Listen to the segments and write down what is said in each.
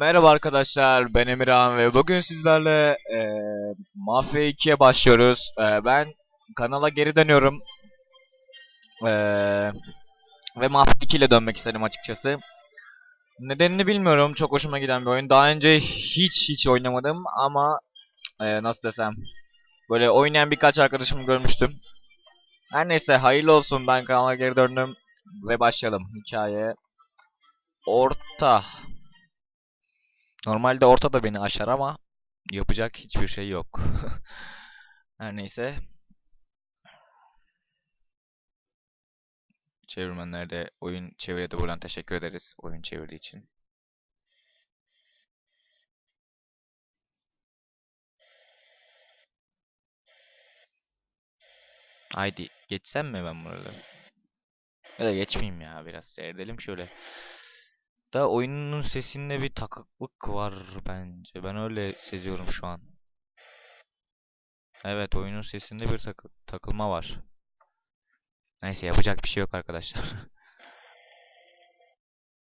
Merhaba arkadaşlar, ben Emirhan ve bugün sizlerle eee Mafya 2'ye başlıyoruz. Eee, ben kanala geri dönüyorum. Eee, ve Mafya 2 ile dönmek istedim açıkçası. Nedenini bilmiyorum, çok hoşuma giden bir oyun. Daha önce hiç hiç oynamadım ama eee, nasıl desem, böyle oynayan birkaç arkadaşımı görmüştüm. Her neyse, hayırlı olsun, ben kanala geri döndüm ve başlayalım hikaye. Orta. Normalde orta da beni aşar ama yapacak hiçbir şey yok. Her neyse. Çevirmenlere de oyun çeviriye de buradan teşekkür ederiz oyun çevirdiği için. Haydi geçsem mi ben burada? Ya da geçmeyeyim ya biraz seyredelim şöyle. Da oyunun sesinde bir takıklık var bence. Ben öyle seziyorum şu an. Evet oyunun sesinde bir takı- takılma var. Neyse yapacak bir şey yok arkadaşlar.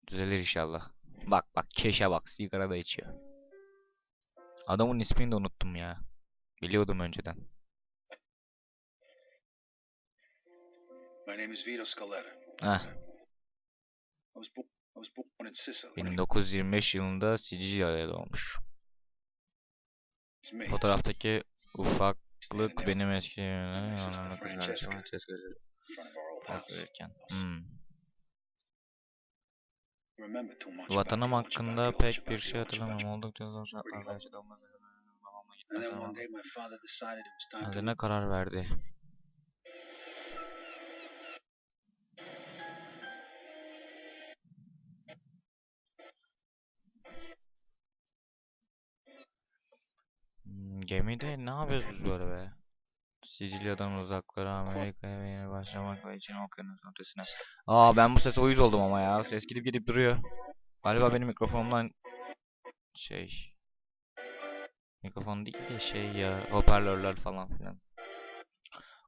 Düzelir inşallah. Bak bak keşe bak sigara da içiyor. Adamın ismini de unuttum ya. Biliyordum önceden. My name is Vito Scaletta. Heh, I was, bo- I was born in Sicily. 1925 yılında Sicilya'da doğmuş. Fotoğraftaki ufaklık benim verirken. Hmm. Vatanım hakkında pek bir şey hatırlamam. Oldukça zor şartlarda yaşadım. Babamla gitmem one zaman. Gemide ne yapıyoruz biz böyle be? Sicilya'dan uzaklara Amerika'ya ve yeni başlamak ve için okyanus ötesine. Aa ben bu sese uyuz oldum ama ya. Ses gidip gidip duruyor. Galiba benim mikrofonumdan şey mikrofon değil de şey ya hoparlörler falan filan.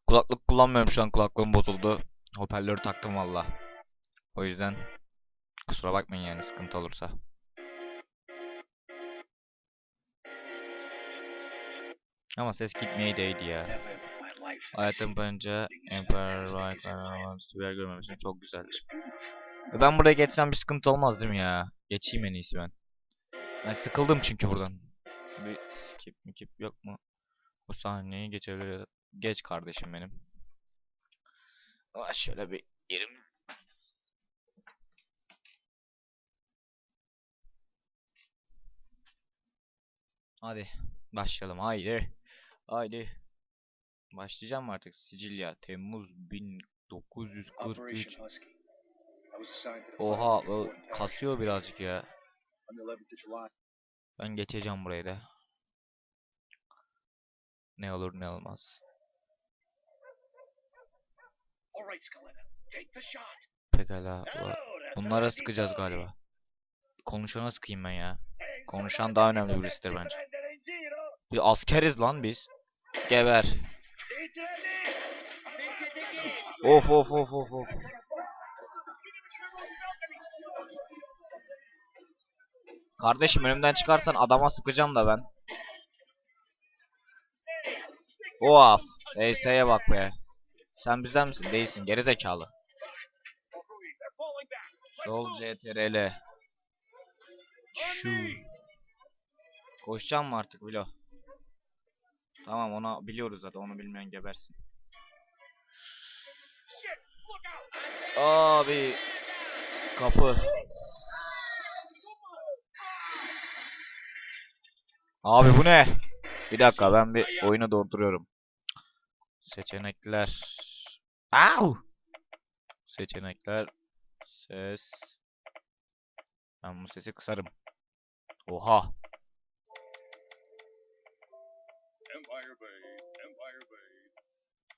Kulaklık kullanmıyorum şu an kulaklığım bozuldu. Hoparlörü taktım valla. O yüzden kusura bakmayın yani sıkıntı olursa. Ama ses gitmeye değdi ya. Hayatım boyunca Empire bir yer görmemiştim. Çok güzel. It was beautiful. E Ben buraya geçsem bir sıkıntı olmaz değil mi ya? Geçeyim en iyisi ben. Ben sıkıldım çünkü buradan. Bir skip mikip yok mu? Bu sahneyi geçebilir. Geç kardeşim benim. Aa, şöyle bir yerim. Hadi başlayalım. Haydi. Haydi. Başlayacağım artık? Sicilya. Temmuz 1943. Operation Husky. I was assigned to the Oha o kasıyor birazcık ya. On the 11th of July. Ben geçeceğim burayı da. Ne olur ne olmaz. Pekala. Bunlara sıkacağız galiba. Konuşana sıkayım ben ya. Konuşan daha önemli birisidir bence. Bir askeriz lan biz. Geber. Of of of of of. Kardeşim önümden çıkarsan adama sıkacağım da ben. Of. ES'ye bak be. Sen bizden misin? Değilsin. Geri zekalı. Sol CTRL. Şu. Koşacağım mı artık Bilo? Tamam onu biliyoruz zaten. Onu bilmeyen gebersin. Abi. Kapı. Abi bu ne? Bir dakika ben bir oyunu durduruyorum. Seçenekler. Au! Seçenekler. Ses. Ben bu sesi kısarım. Oha.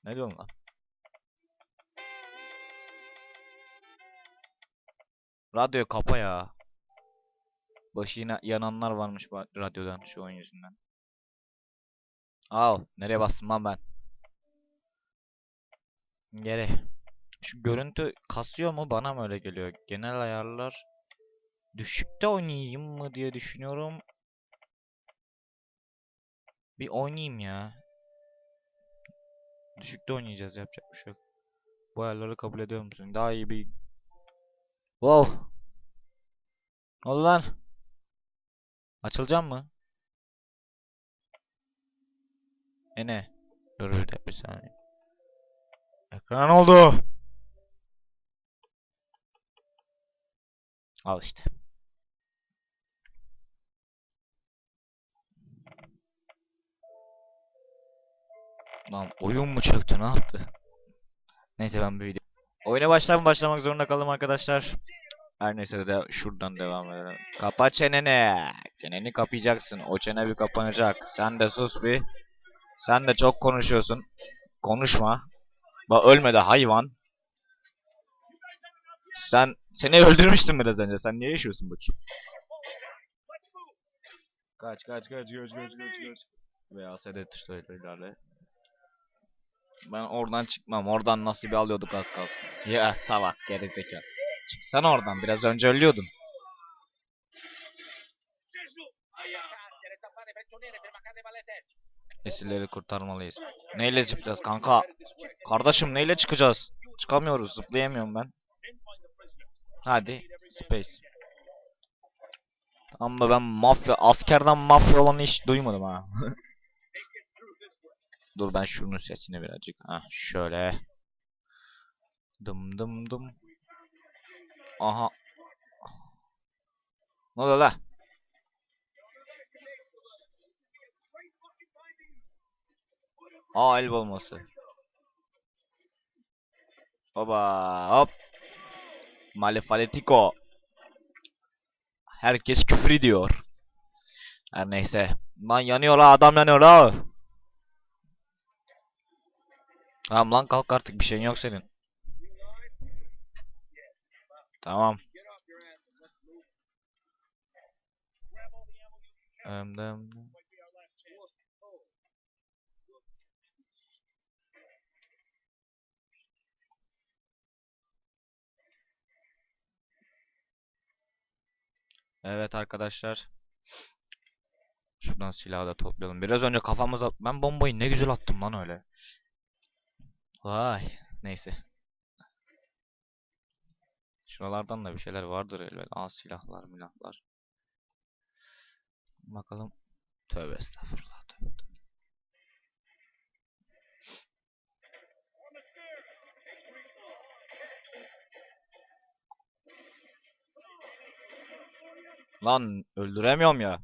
Ne diyorsun lan? Radyo kapa ya. Başına yananlar varmış radyodan şu oyun yüzünden. Al. Nereye bastım lan ben? Geri. Şu görüntü kasıyor mu? Bana mı öyle geliyor? Genel ayarlar. Düşükte oynayayım mı diye düşünüyorum. Bir oynayayım ya. Düşükte oynayacağız yapacak bir şey yok. Bu ayarları kabul ediyor musun? Daha iyi bir... Wow. Ne oldu lan? Açılacağım mı? E ne? Dur bir dakika bir saniye. Ekran oldu. Al işte. Lan oyun mu çöktü ne yaptı? Neyse ben video. Oyuna başlar başlamak zorunda kaldım arkadaşlar. Her neyse de şuradan devam edelim. Kapa çeneni. Çeneni kapayacaksın. O çene bir kapanacak. Sen de sus bir. Sen de çok konuşuyorsun. Konuşma. Bak ölmedi hayvan. Sen seni öldürmüştüm biraz önce. Sen niye yaşıyorsun bakayım? Kaç kaç kaç kaç kaç kaç kaç. Veya sedet tuşlarıyla ilerle. Ben oradan çıkmam. Oradan nasibi alıyorduk az kalsın. Ya salak gerizekalı. Çıksana oradan. Biraz önce ölüyordun. Esirleri kurtarmalıyız. Neyle çıkacağız kanka? Kardeşim neyle çıkacağız? Çıkamıyoruz. Zıplayamıyorum ben. Hadi. Space. Tam da ben mafya, askerden mafya olanı hiç duymadım ha. Dur ben şunun sesini birazcık. Ha şöyle. Dım dım dım. Aha. Ne oluyor la? Aa el olması. Baba hop. Malefaletico. Herkes küfür ediyor. Her neyse. Lan yanıyor la adam yanıyor la. Tamam lan kalk artık bir şeyin yok senin. Tamam. Dem, dem. Evet arkadaşlar. Şuradan silahı da toplayalım. Biraz önce kafamıza... Ben bombayı ne güzel attım lan öyle. Vay. Neyse. Şuralardan da bir şeyler vardır elbet. Aa silahlar milahlar. Bakalım. Tövbe estağfurullah. Tövbe. tövbe. Lan öldüremiyorum ya.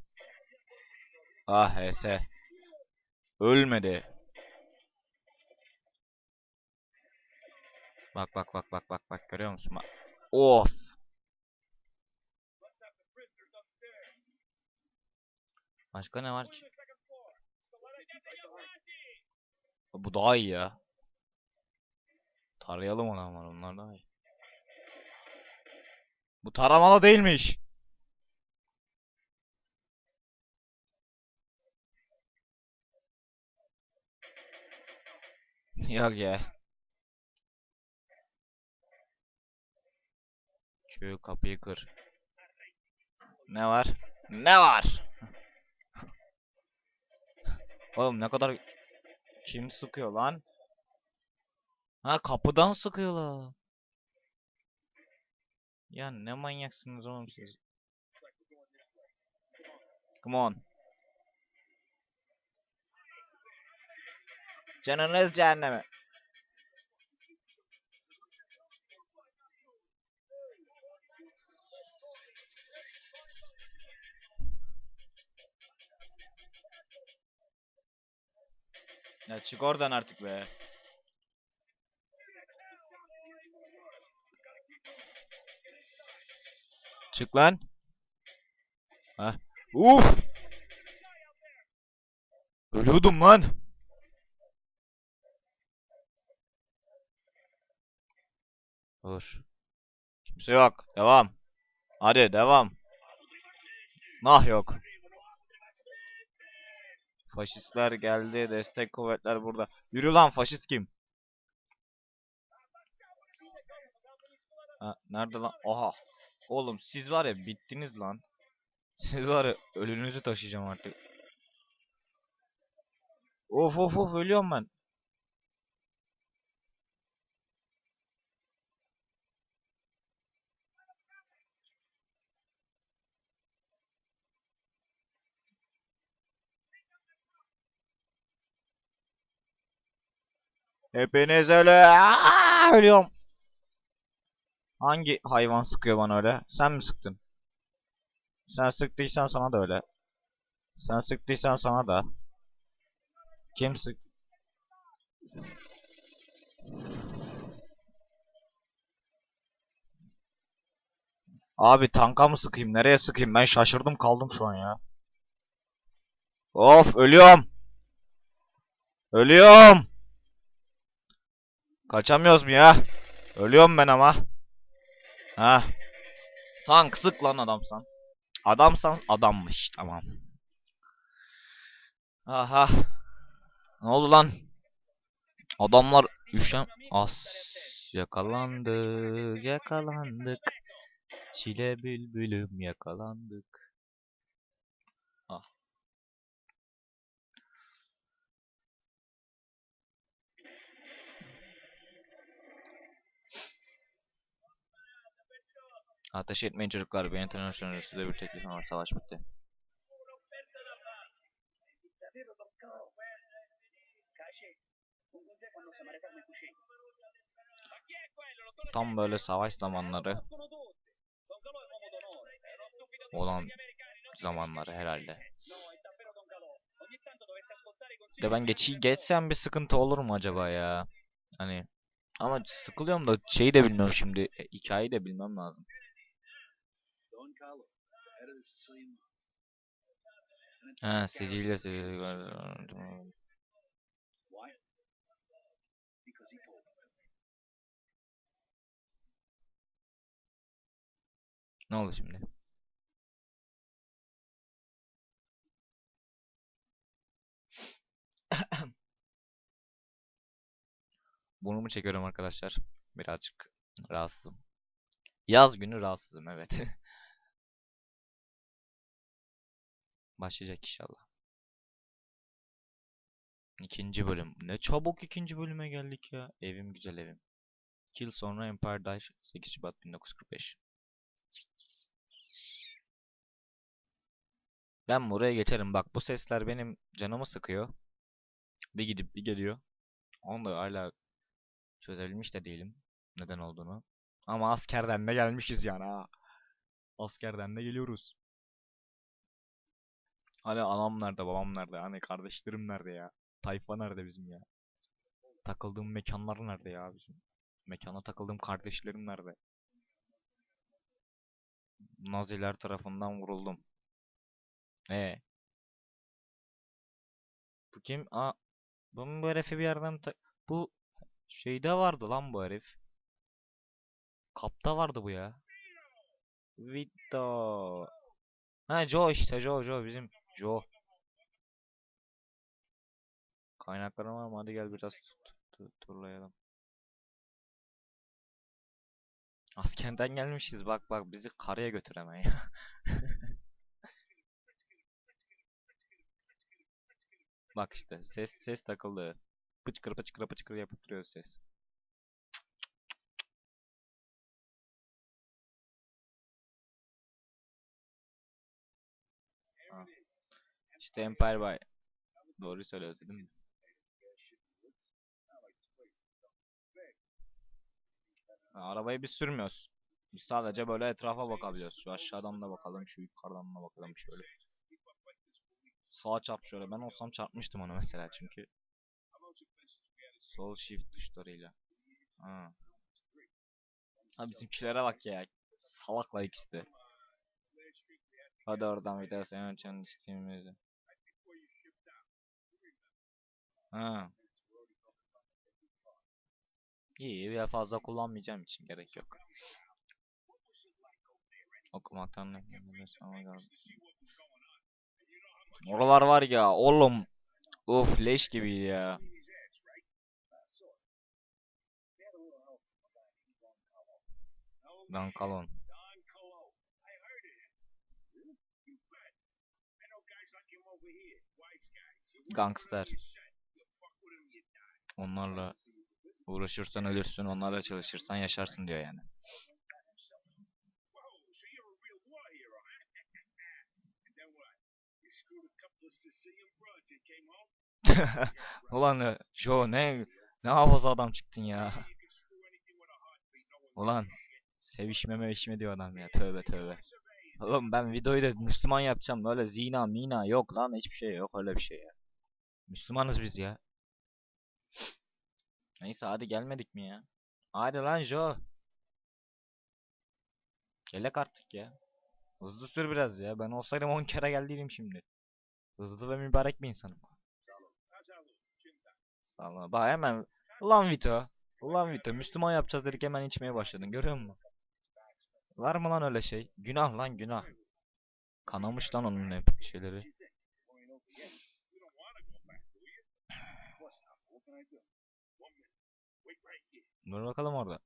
Ah HS. Ölmedi. Bak bak bak bak bak bak görüyor musun? Bak. Of. Başka ne var ki? Bu daha iyi ya. Tarayalım onu ama onlar daha iyi. Bu taramalı değilmiş. Yok ya. Şu kapıyı kır. Ne var? Ne var? Oğlum ne kadar kim sıkıyor lan? Ha kapıdan sıkıyorlar. Ya ne manyaksınız oğlum siz. Come on. Canınız cehenneme. Ya çık oradan artık be. Çık lan. Hah. Uf. Ölüyordum lan. Olur. Kimse yok. Devam. Hadi devam. Nah yok. Faşistler geldi. Destek kuvvetler burada. Yürü lan faşist kim? Ha, nerede lan? Oha. Oğlum siz var ya bittiniz lan. Siz var ya ölünüzü taşıyacağım artık. Of of of ölüyorum ben. Hepiniz öyle. Aa, ölüyorum. Hangi hayvan sıkıyor bana öyle? Sen mi sıktın? Sen sıktıysan sana da öyle. Sen sıktıysan sana da. Kim sık? Abi tanka mı sıkayım? Nereye sıkayım? Ben şaşırdım kaldım şu an ya. Of ölüyorum. Ölüyorum. Kaçamıyoruz mu ya? Ölüyorum ben ama. Ha. Tank sık lan adamsan. Adamsan adammış tamam. Aha. Ne oldu lan? Adamlar üşen as yakalandık yakalandık. Çile bülbülüm yakalandık. Ateş etmeyin çocuklar. Bir international size bir teklifim var. Savaş bitti. Tam böyle savaş zamanları olan zamanları herhalde. De ben geçi geçsem bir sıkıntı olur mu acaba ya? Hani ama sıkılıyorum da şeyi de bilmiyorum şimdi. e, Hikayeyi de bilmem lazım. Don Carlo, head of the Sicilian Ha Sicilya Sicilya. Ne oldu şimdi? Burnumu çekiyorum arkadaşlar. Birazcık rahatsızım. Yaz günü rahatsızım evet. Başlayacak inşallah. İkinci bölüm. Ne çabuk ikinci bölüme geldik ya. Evim güzel evim. 2 yıl sonra Empire Dies 8 Şubat 1945. Ben buraya geçerim. Bak bu sesler benim canımı sıkıyor. Bir gidip bir geliyor. Onu da hala çözebilmiş de değilim. Neden olduğunu. Ama askerden de gelmişiz yani ha. Askerden de geliyoruz. Hani anam nerede, babam nerede, hani kardeşlerim nerede ya? Tayfa nerede bizim ya? Takıldığım mekanlar nerede ya bizim? Mekana takıldığım kardeşlerim nerede? Naziler tarafından vuruldum. Ee. Bu kim? Aa, bunun bu herifi bir yerden bu şeyde vardı lan bu herif. Kapta vardı bu ya. Vito. Ha Joe işte Joe Joe bizim Joe. Kaynakların var mı? Hadi gel biraz tu- tu- turlayalım. Askerden gelmişiz. Bak bak bizi karaya götür ya. Bak işte ses ses takıldı. Pıçkır pıçkır pıçkır yapıp duruyor ses. İşte Empire Bay. Doğru söylüyorsun değil mi? Arabayı biz sürmüyoruz. Biz sadece böyle etrafa bakabiliyoruz. Şu aşağıdan da bakalım, şu yukarıdan da bakalım şöyle. Sağa çarp şöyle. Ben olsam çarpmıştım onu mesela çünkü. Sol shift tuşlarıyla. Ha. Ha bizimkilere bak ya. Salakla ikisi de. Hadi oradan bir daha senin için isteğimizi. İyi ya fazla kullanmayacağım için gerek yok. Okumaktan ne Oralar var ya oğlum. Uf leş gibi ya. Don Calon. Gangster. Onlarla uğraşırsan ölürsün, onlarla çalışırsan yaşarsın diyor yani. Ulan Joe ne ne hafıza adam çıktın ya. Ulan sevişme mevişme diyor adam ya tövbe tövbe. Oğlum ben videoyu da Müslüman yapacağım öyle zina mina yok lan hiçbir şey yok öyle bir şey ya. Müslümanız biz ya. Neyse hadi gelmedik mi ya? Hadi lan Joe. Gelek artık ya. Hızlı sür biraz ya. Ben olsaydım 10 kere geldiydim şimdi. Hızlı ve mübarek bir insanım. Sağ ol. Bak hemen. Ulan Vito. Ulan Vito. Müslüman yapacağız dedik hemen içmeye başladın. Görüyor musun? Var mı lan öyle şey? Günah lan günah. Kanamış lan onun hep şeyleri. Dur bakalım orada.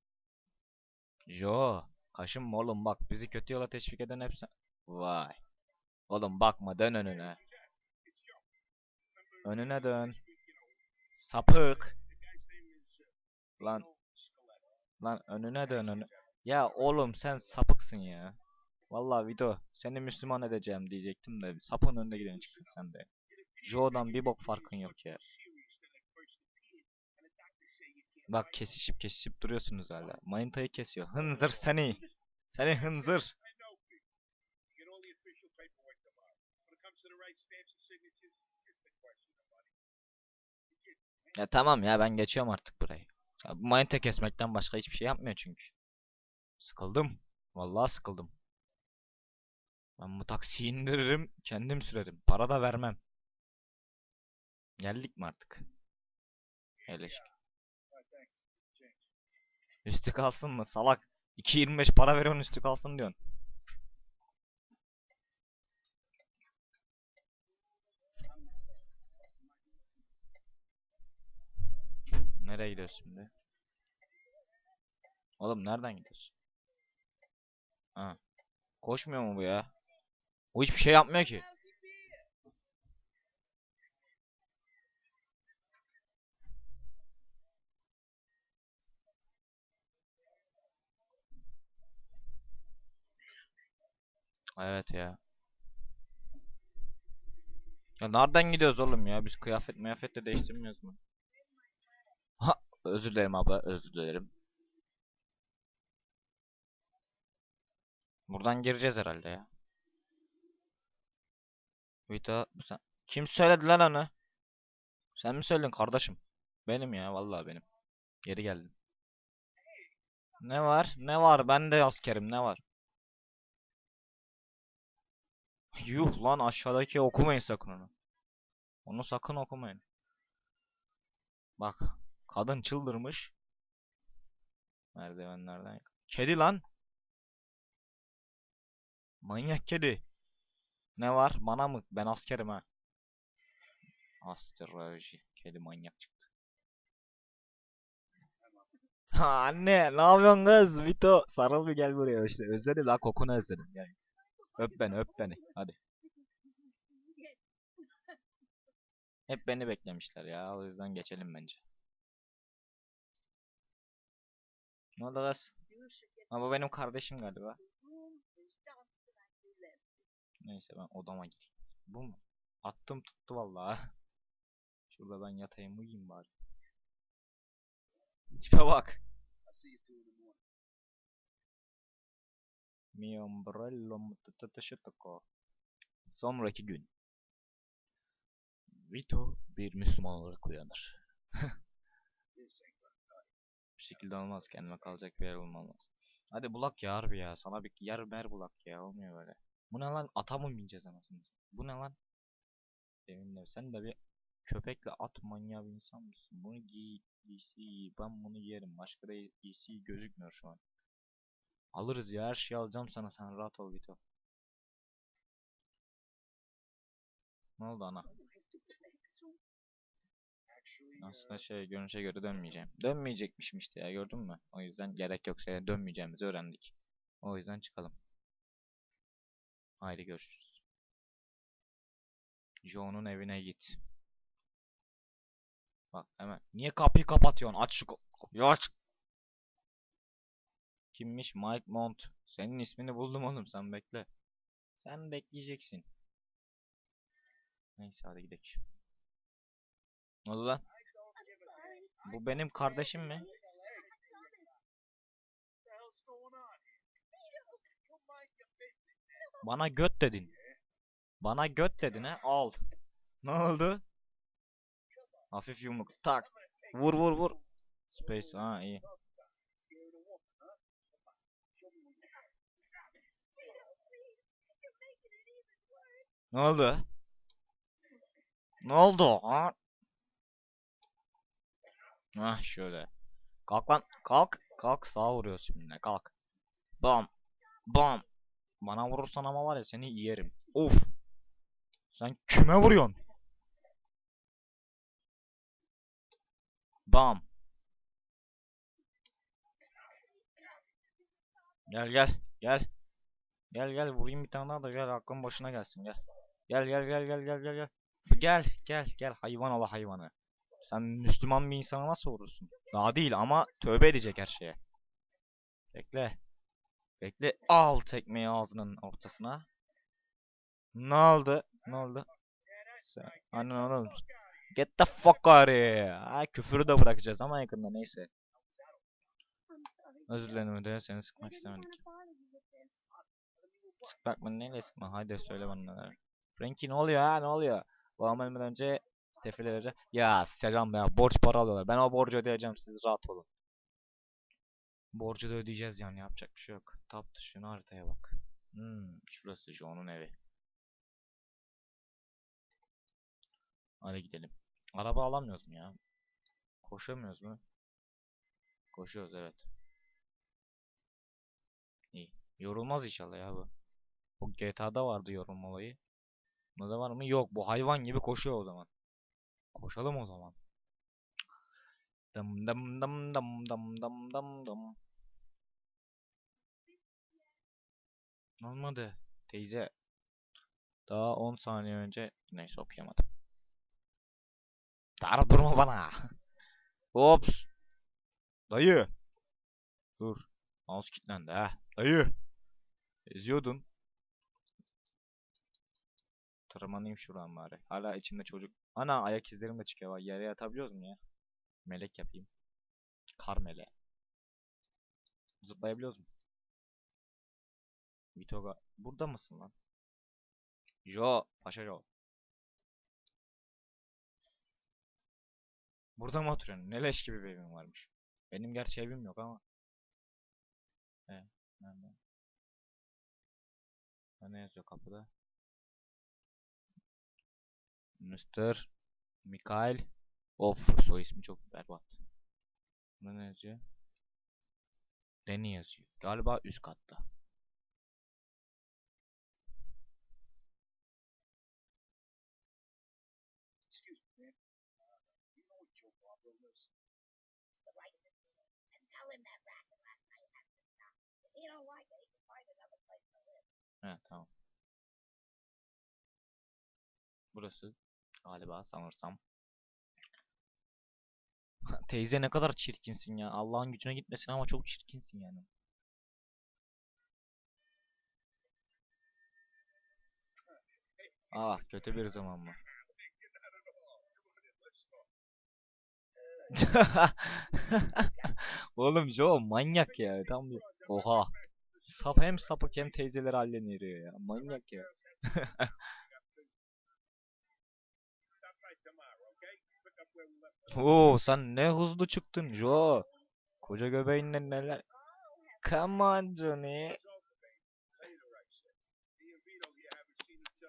Jo. Kaşınma oğlum bak. Bizi kötü yola teşvik eden hep sen. Vay. Oğlum bakma dön önüne. Önüne dön. Sapık. Lan. Lan önüne dön önü. Ya oğlum sen sapıksın ya. Vallahi Vito seni Müslüman edeceğim diyecektim de sapın önünde giden çıktın sen de. Joe'dan bir bok farkın yok ya. Bak kesişip kesişip duruyorsunuz hala. Manitayı kesiyor. Hınzır seni. Seni hınzır. Ya tamam ya ben geçiyorum artık burayı. Ya manita kesmekten başka hiçbir şey yapmıyor çünkü. Sıkıldım. Vallahi sıkıldım. Ben bu taksiyi indiririm, kendim sürerim. Para da vermem. Geldik mi artık? Eleşk. Üstü kalsın mı? Salak. 2.25 para veriyorsun üstü kalsın diyorsun. Nereye gidiyorsun şimdi? Oğlum nereden gidiyorsun? Ha. Koşmuyor mu bu ya? O hiçbir şey yapmıyor ki. Evet ya. Ya nereden gidiyoruz oğlum ya? Biz kıyafet mıyafet de değiştirmiyoruz mu? Ha, özür dilerim abla, özür dilerim. Buradan gireceğiz herhalde ya. Vita, sen... Kim söyledi lan onu? Sen mi söyledin kardeşim? Benim ya, vallahi benim. Geri geldim. Ne var? Ne var? Ben de askerim, ne var? Yuh lan aşağıdaki okumayın sakın onu. Onu sakın okumayın. Bak, kadın çıldırmış. Merdivenlerden. Kedi lan. Manyak kedi. Ne var? Bana mı? Ben askerim ha. Astroloji. Kedi manyak çıktı. Anne, ne yapıyorsun kız? Vito, sarıl bir gel buraya işte. Özledim la kokunu özledim. Gel. Öp beni, öp beni. Hadi. Hep beni beklemişler ya. O yüzden geçelim bence. Ne oldu kız? Bu benim kardeşim galiba. Neyse ben odama gireyim. Bu mu? Attım tuttu vallahi. Şurada ben yatayım uyuyayım bari. Tipe bak. Mi ombrello mutataşatako. Sonraki gün. Vito bir Müslüman olarak uyanır. Bu şekilde olmaz. Kendime kalacak bir yer olmaz. Hadi bulak ya harbi ya. Sana bir yer mer bulak ya. Olmuyor böyle. Bu ne lan? Ata mı bineceğiz anasını? Bu ne lan? Eminle sen de bir köpekle at manyağı bir insan mısın? Bunu giy, giysi, ben bunu giyerim. Başka da giysi gözükmüyor şu an. Alırız ya her şeyi alacağım sana sen rahat ol Vito. Ne oldu ana? Aslında şey görünüşe göre dönmeyeceğim. Dönmeyecekmişim işte ya gördün mü? O yüzden gerek yok sene dönmeyeceğimizi öğrendik. O yüzden çıkalım. Haydi görüşürüz. Joe'nun evine git. Bak hemen. Niye kapıyı kapatıyorsun? Aç şu ka- kapıyı aç. Kimmiş? Mike Mount. Senin ismini buldum oğlum sen bekle. Sen bekleyeceksin. Neyse hadi gidelim. Ne oldu lan? Bu benim kardeşim mi? Bana göt dedin. Bana göt dedin ha? Al. Ne oldu? Hafif yumruk. Tak. Vur vur vur. Space. Ha iyi. Ne oldu? Ne oldu? Ha? Ah şöyle. Kalk lan. Kalk. Kalk sağa vuruyorsun şimdi. Kalk. Bam. Bam. Bana vurursan ama var ya seni yerim. Of. Sen kime vuruyorsun? Bam. Gel gel. Gel. Gel gel vurayım bir tane daha da gel aklın başına gelsin gel. Gel gel gel gel gel gel gel. Gel gel gel hayvan ala hayvanı. Sen Müslüman bir insana nasıl vurursun? Daha değil ama tövbe edecek her şeye. Bekle. Bekle. Al tekmeyi ağzının ortasına. Ne oldu? Ne oldu? Sen annen oğlum. Get the fuck out here. Küfürü de bırakacağız ama yakında neyse. Özür dilerim ödeye seni sıkmak istemedik. Sıkmak mı neyle sıkma? Haydi söyle bana neler. Frankie ne oluyor ha ne oluyor? Babam ölmeden önce tefiller önce. Ya sıçacağım ya borç para alıyorlar. Ben o borcu ödeyeceğim siz rahat olun. Borcu da ödeyeceğiz yani yapacak bir şey yok. Tap tuşuna haritaya bak. Hmm, şurası Joe'nun evi. Hadi gidelim. Araba alamıyoruz mu ya? Koşamıyoruz mu? Koşuyoruz evet. İyi. Yorulmaz inşallah ya bu. Bu GTA'da vardı yorulma olayı. Bunda da var mı? Yok. Bu hayvan gibi koşuyor o zaman. Koşalım o zaman. Dım dım dım dım dım dım dım dım. Olmadı. Teyze. Daha 10 saniye önce neyse okuyamadım. Dar durma bana. Ops. Dayı. Dur. Mouse kilitlendi ha. Dayı. Eziyordun. Tırmanayım şuradan bari. Hala içimde çocuk. Ana ayak izlerim de çıkıyor. Bak yere yatabiliyoruz mu ya? Melek yapayım. Kar meleği. Zıplayabiliyoruz mu? Vitoga. Burada mısın lan? Jo. Paşa Jo. Burada mı oturuyorsun? Ne leş gibi bir evin varmış. Benim gerçi evim yok ama. He. Nerede? Ne yazıyor kapıda? Mr. Mikael. Of soy ismi çok berbat. Bunda ne yazıyor? Deni yazıyor. Galiba üst katta. He tamam. Burası galiba sanırsam. Teyze ne kadar çirkinsin ya. Allah'ın gücüne gitmesin ama çok çirkinsin yani. Ah kötü bir zaman mı? Oğlum Joe manyak ya tam bir oha. Sap hem sapık hem teyzeleri halleniyor ya. Manyak ya. Oo sen ne hızlı çıktın Joe. Koca göbeğinle neler. Come on Johnny.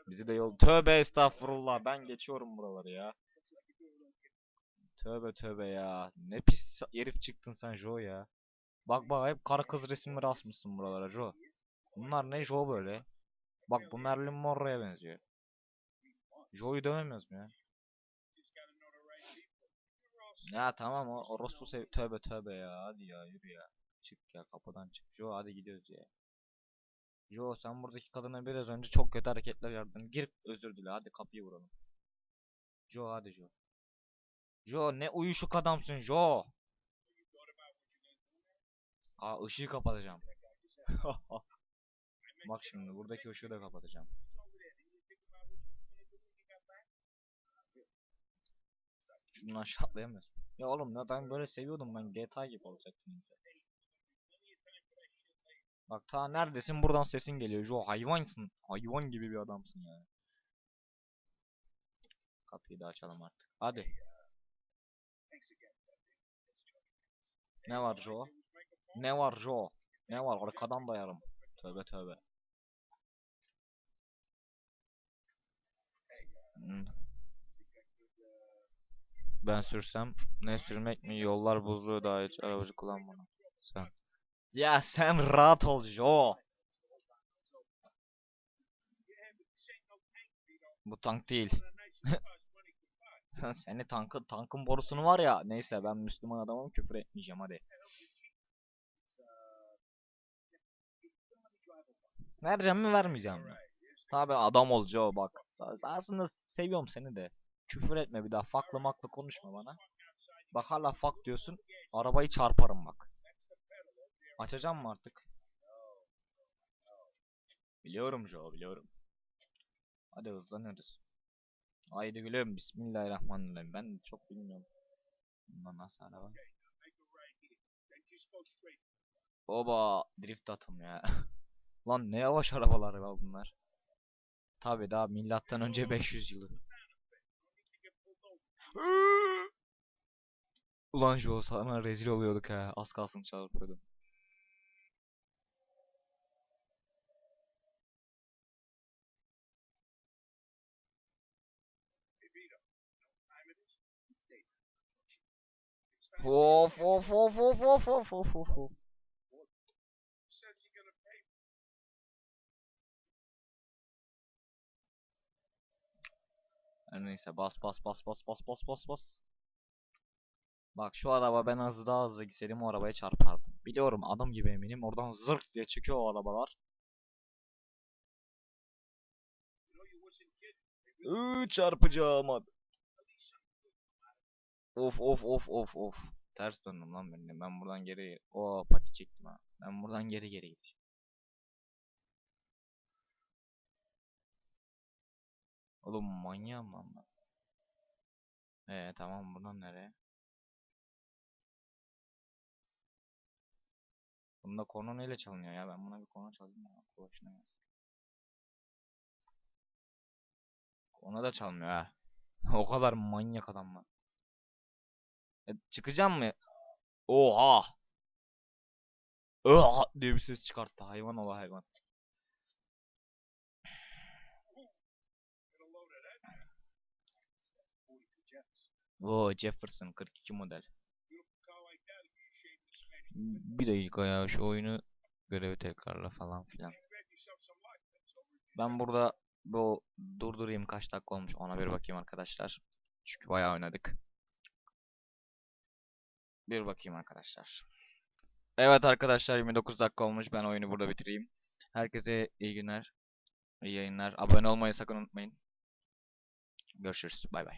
Bizi de yol. Tövbe estağfurullah. Ben geçiyorum buraları ya. Tövbe tövbe ya. Ne pis herif çıktın sen Joe ya. Bak bak hep karı kız resimleri asmışsın buralara Joe. Bunlar ne Joe böyle? Bak bu Marilyn Monroe'ya benziyor. Joe'yu dövemiyoruz mu ya? Ya tamam o orospu sev tövbe tövbe ya hadi ya yürü ya. Çık ya kapıdan çık. Joe hadi gidiyoruz ya. Joe sen buradaki kadına biraz önce çok kötü hareketler yaptın. Gir özür dile hadi kapıyı vuralım. Joe hadi Joe. Joe ne uyuşuk adamsın Joe. Aa ışığı kapatacağım. Bak şimdi buradaki ışığı da kapatacağım. Şundan aşağı. Ya oğlum ya ben böyle seviyordum ben GTA gibi olacaktım. Bak ta neredesin buradan sesin geliyor. Joe hayvansın. Hayvan gibi bir adamsın ya. Kapıyı da açalım artık. Hadi. Ne var Joe? Ne var Joe? Ne var? Arkadan dayarım. Tövbe tövbe. Hmm. Ben sürsem ne sürmek mi? Yollar buzluğu daha hiç arabacı kullanmadım. Sen. Ya sen rahat ol Joe. Bu tank değil. Sen seni tankın tankın borusunu var ya. Neyse ben Müslüman adamım küfür etmeyeceğim hadi. Vereceğim mi vermeyeceğim mi? Tabi adam ol Joe bak. Aslında seviyorum seni de. Küfür etme bir daha. Faklı maklı konuşma bana. Bak hala fak diyorsun. Arabayı çarparım bak. Açacağım mı artık? Biliyorum Joe biliyorum. Hadi hızlanıyoruz. Haydi gülüm bismillahirrahmanirrahim. Ben çok bilmiyorum. Bundan nasıl araba? Oba drift atım ya. Lan ne yavaş arabalar ya bunlar. Tabi daha milattan önce 500 yılı. Ulan Joe sana rezil oluyorduk ha. Az kalsın çarpıyordum. Of of of of of of of of of. Her neyse bas bas bas bas bas bas bas bas. Bak şu araba ben hızlı daha hızlı gitseydim o arabaya çarpardım. Biliyorum adım gibi eminim oradan zırk diye çıkıyor o arabalar. Iıı çarpacağım hadi. Of of of of of. Ters döndüm lan ben de. Ben buradan geri o pati çektim ha. Ben buradan geri geri gideceğim. Oğlum manyağım lan ben. Ee tamam buradan nereye? Bunda konu neyle çalınıyor ya? Ben buna bir konu çalayım ya. aklı başına gelsin. Ona da çalmıyor ha. o kadar manyak adamlar. E, çıkacağım mı? Oha! Oha diye bir ses çıkarttı. Hayvan ola hayvan. Oo Jefferson 42 model. Bir dakika ya şu oyunu görevi tekrarla falan filan. Ben burada bu durdurayım kaç dakika olmuş ona bir bakayım arkadaşlar. Çünkü bayağı oynadık. Bir bakayım arkadaşlar. Evet arkadaşlar 29 dakika olmuş. Ben oyunu burada bitireyim. Herkese iyi günler. iyi yayınlar. Abone olmayı sakın unutmayın. Görüşürüz. Bay bay.